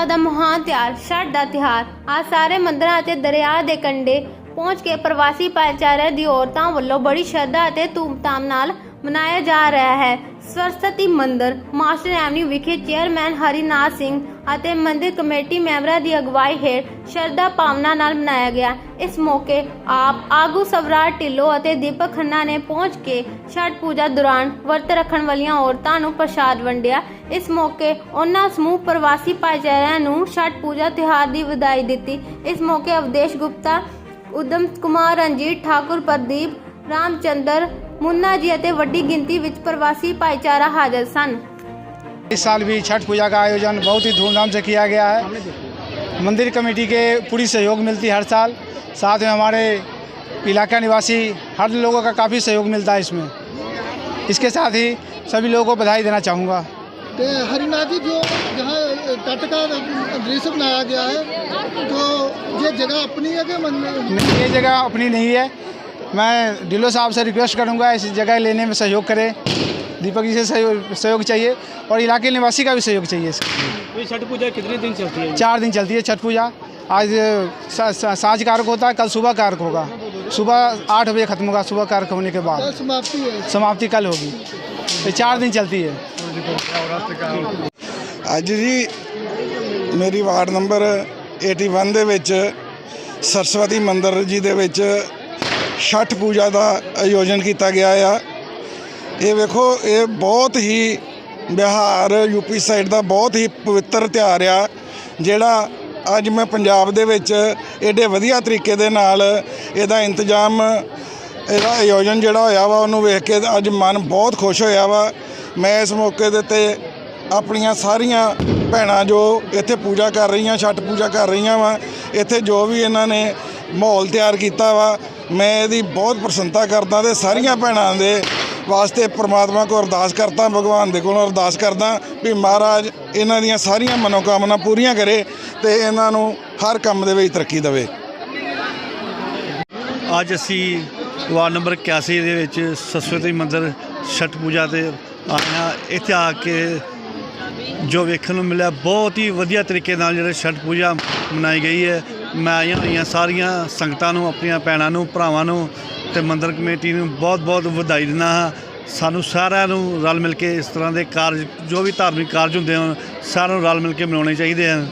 ਆਸਥਾ ਦਾ ਮਹਾਨ ਤਿਉਹਾਰ ਛਠ ਦਾ ਤਿਉਹਾਰ ਆ ਸਾਰੇ ਮੰਦਰਾਂ ਅਤੇ ਦਰਿਆ ਦੇ ਕੰਢੇ ਪਹੁੰਚ ਕੇ ਪ੍ਰਵਾਸੀ ਭਾਈਚਾਰੇ ਦੀ ਔਰਤਾਂ ਵੱਲੋਂ ਬੜੀ ਸ਼ਰਧਾ ਅਤੇ ਧੂਮਧਾਮ ਨਾਲ ਮਨਾਇਆ ਜਾ ਰਿਹਾ ਹੈ। ਸਰਸਤੀ ਮੰਦਿਰ, ਮਾਸਟਰ ਐਵਨਿਊ ਵਿਖੇ ਚੇਅਰਮੈਨ ਹਰੀਨਾਥ ਸਿੰਘ ਅਤੇ ਮੰਦਿਰ ਕਮੇਟੀ ਮੈਂਬਰਾਂ ਦੀ ਅਗਵਾਈ ਹੇਠ ਸ਼ਰਧਾ ਭਾਵਨਾ ਨਾਲ ਮਨਾਇਆ ਗਿਆ। ਇਸ ਮੌਕੇ ਆਪ ਆਗੂ ਸਵਰਾਜ ਢਿੱਲੋਂ ਅਤੇ ਦੀਪਕ ਖੰਨਾ ਨੇ ਪਹੁੰਚ ਕੇ ਛਠ ਪੂਜਾ ਦੌਰਾਨ ਵਰਤ ਰੱਖਣ ਵਾਲੀਆਂ ਔਰਤਾਂ ਨੂੰ ਪ੍ਰਸ਼ਾਦ ਵੰਡਿਆ। ਇਸ ਮੌਕੇ ਉਹਨਾਂ ਸਮੂਹ ਪ੍ਰਵਾਸੀ ਭਾਈਚਾਰਿਆਂ ਨੂੰ ਛਠ ਪੂਜਾ ਤਿਉਹਾਰ ਦੀ ਵਧਾਈ ਦਿੱਤੀ। ਇਸ ਮੌਕੇ ਅਵਦੇਸ਼ ਗੁਪਤਾ, ਉਦਮ ਕੁਮਾਰ, ਰਣਜੀਤ ਠਾਕੁਰ, ਪ੍ਰਦੀਪ ਰਾਮਚੰਦਰ ਮੁੰਨਾ ਜੀ ਅਤੇ ਵੱਡੀ ਗਿਣਤੀ ਵਿੱਚ ਪ੍ਰਵਾਸੀ ਭਾਈਚਾਰਾ ਹਾਜ਼ਰ ਸਨ इस साल भी छठ पूजा का आयोजन बहुत ही धूमधाम से किया गया है मंदिर कमेटी के पूरी सहयोग मिलती है हर साल साथ में हमारे इलाका निवासी हर लोगों का काफ़ी सहयोग मिलता है इसमें इसके साथ ही सभी लोगों को बधाई देना चाहूँगा ਤੇ हरिनाथ जी जो जहाँ तट का दृश्य बनाया गया है तो ये जगह अपनी है कि मन नहीं, ये जगह अपनी नहीं है मैं ढिल्लो साहब से रिक्वेस्ट करूँगा इस जगह लेने में सहयोग करें दीपक जी से सहयोग सहयोग चाहिए और इलाके निवासी का भी सहयोग चाहिए इसके ये छठ पूजा कितने दिन चलती है चार दिन चलती है छठ पूजा आज सा- सा- सांझ कारक होता है कल सुबह कारक होगा सुबह आठ बजे खत्म होगा सुबह कारक होने के बाद समाप्ति है समाप्ति कल होगी ये चार दिन चलती है ਅੱਜ ਜੀ ਮੇਰੀ ਵਾਰਡ ਨੰਬਰ 81 ਦੇ ਵਿੱਚ ਸਰਸਵਤੀ ਮੰਦਿਰ ਜੀ ਦੇ ਵਿੱਚ ਛਠ ਪੂਜਾ ਦਾ ਆਯੋਜਨ ਕੀਤਾ ਗਿਆ ਆ। ਇਹ ਵੇਖੋ, ਇਹ ਬਹੁਤ ਹੀ ਬਿਹਾਰ, ਯੂਪੀ ਸਾਈਡ ਦਾ ਬਹੁਤ ਹੀ ਪਵਿੱਤਰ ਤਿਉਹਾਰ ਆ, ਜਿਹੜਾ ਅੱਜ ਮੈਂ ਪੰਜਾਬ ਦੇ ਵਿੱਚ ਐਡੇ ਵਧੀਆ ਤਰੀਕੇ ਦੇ ਨਾਲ ਇਹਦਾ ਇੰਤਜ਼ਾਮ, ਇਹਦਾ ਆਯੋਜਨ ਜਿਹੜਾ ਹੋਇਆ ਵਾ, ਉਹਨੂੰ ਵੇਖ ਕੇ ਅੱਜ ਮਨ ਬਹੁਤ ਖੁਸ਼ ਹੋਇਆ ਵਾ। ਮੈਂ ਇਸ ਮੌਕੇ ਦੇ ਉੱਤੇ ਆਪਣੀਆਂ ਸਾਰੀਆਂ ਭੈਣਾਂ ਜੋ ਇੱਥੇ ਪੂਜਾ ਕਰ ਰਹੀਆਂ, ਛਠ ਪੂਜਾ ਕਰ ਰਹੀਆਂ ਵਾ, ਇੱਥੇ ਜੋ ਵੀ ਇਹਨਾਂ ਨੇ ਮਾਹੌਲ ਤਿਆਰ ਕੀਤਾ ਵਾ ਮੈਂ ਇਹਦੀ ਬਹੁਤ ਪ੍ਰਸ਼ੰਸਾ ਕਰਦਾ ਤੇ ਸਾਰੀਆਂ ਭੈਣਾਂ ਦੇ ਵਾਸਤੇ ਪ੍ਰਮਾਤਮਾ ਕੋ ਅਰਦਾਸ ਕਰਦਾ, ਭਗਵਾਨ ਦੇ ਕੋਲੋਂ ਅਰਦਾਸ ਕਰਦਾ ਵੀ ਮਹਾਰਾਜ ਇਹਨਾਂ ਦੀਆਂ ਸਾਰੀਆਂ ਮਨੋਕਾਮਨਾ ਪੂਰੀਆਂ ਕਰੇ ਤੇ ਇਹਨਾਂ ਨੂੰ ਹਰ ਕੰਮ ਦੇ ਵਿੱਚ ਤਰੱਕੀ ਦੇਵੇ। ਅੱਜ ਅਸੀਂ ਵਾਰਡ ਨੰਬਰ 81 ਦੇ ਵਿੱਚ ਸਰਸਵਤੀ ਮੰਦਿਰ ਛਠ ਪੂਜਾ ਤੇ ਆਇਆ ਇੱਥੇ ਆ ਕੇ ਜੋ ਵੇਖਣ ਨੂੰ ਮਿਲਿਆ, ਬਹੁਤ ਹੀ ਵਧੀਆ ਤਰੀਕੇ ਨਾਲ ਜਿਹੜੇ ਛਠ ਪੂਜਾ ਮਨਾਈ ਗਈ ਹੈ। ਮੈਂ ਆਈਆਂ ਹੋਈਆਂ ਸਾਰੀਆਂ ਸੰਗਤਾਂ ਨੂੰ, ਆਪਣੀਆਂ ਭੈਣਾਂ ਨੂੰ, ਭਰਾਵਾਂ ਨੂੰ ਤੇ ਮੰਦਰ ਕਮੇਟੀ ਨੂੰ ਬਹੁਤ ਬਹੁਤ ਵਧਾਈ ਦਿੰਦਾ ਹਾਂ। ਸਾਨੂੰ ਸਾਰਿਆਂ ਨੂੰ ਰਲ ਮਿਲ ਕੇ ਇਸ ਤਰ੍ਹਾਂ ਦੇ ਕਾਰਜ, ਜੋ ਵੀ ਧਾਰਮਿਕ ਕਾਰਜ ਹੁੰਦੇ ਹਨ, ਸਾਰਿਆਂ ਨੂੰ ਰਲ ਮਿਲ ਕੇ ਮਨਾਉਣੇ ਚਾਹੀਦੇ ਹਨ।